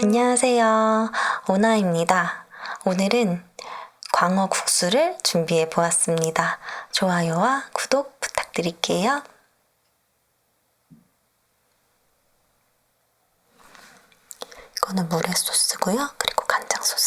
안녕하세요. 오나입니다. 오늘은 광어 국수를 준비해 보았습니다. 좋아요와 구독 부탁드릴게요. 이거는 물에 소스고요. 그리고 간장 소스.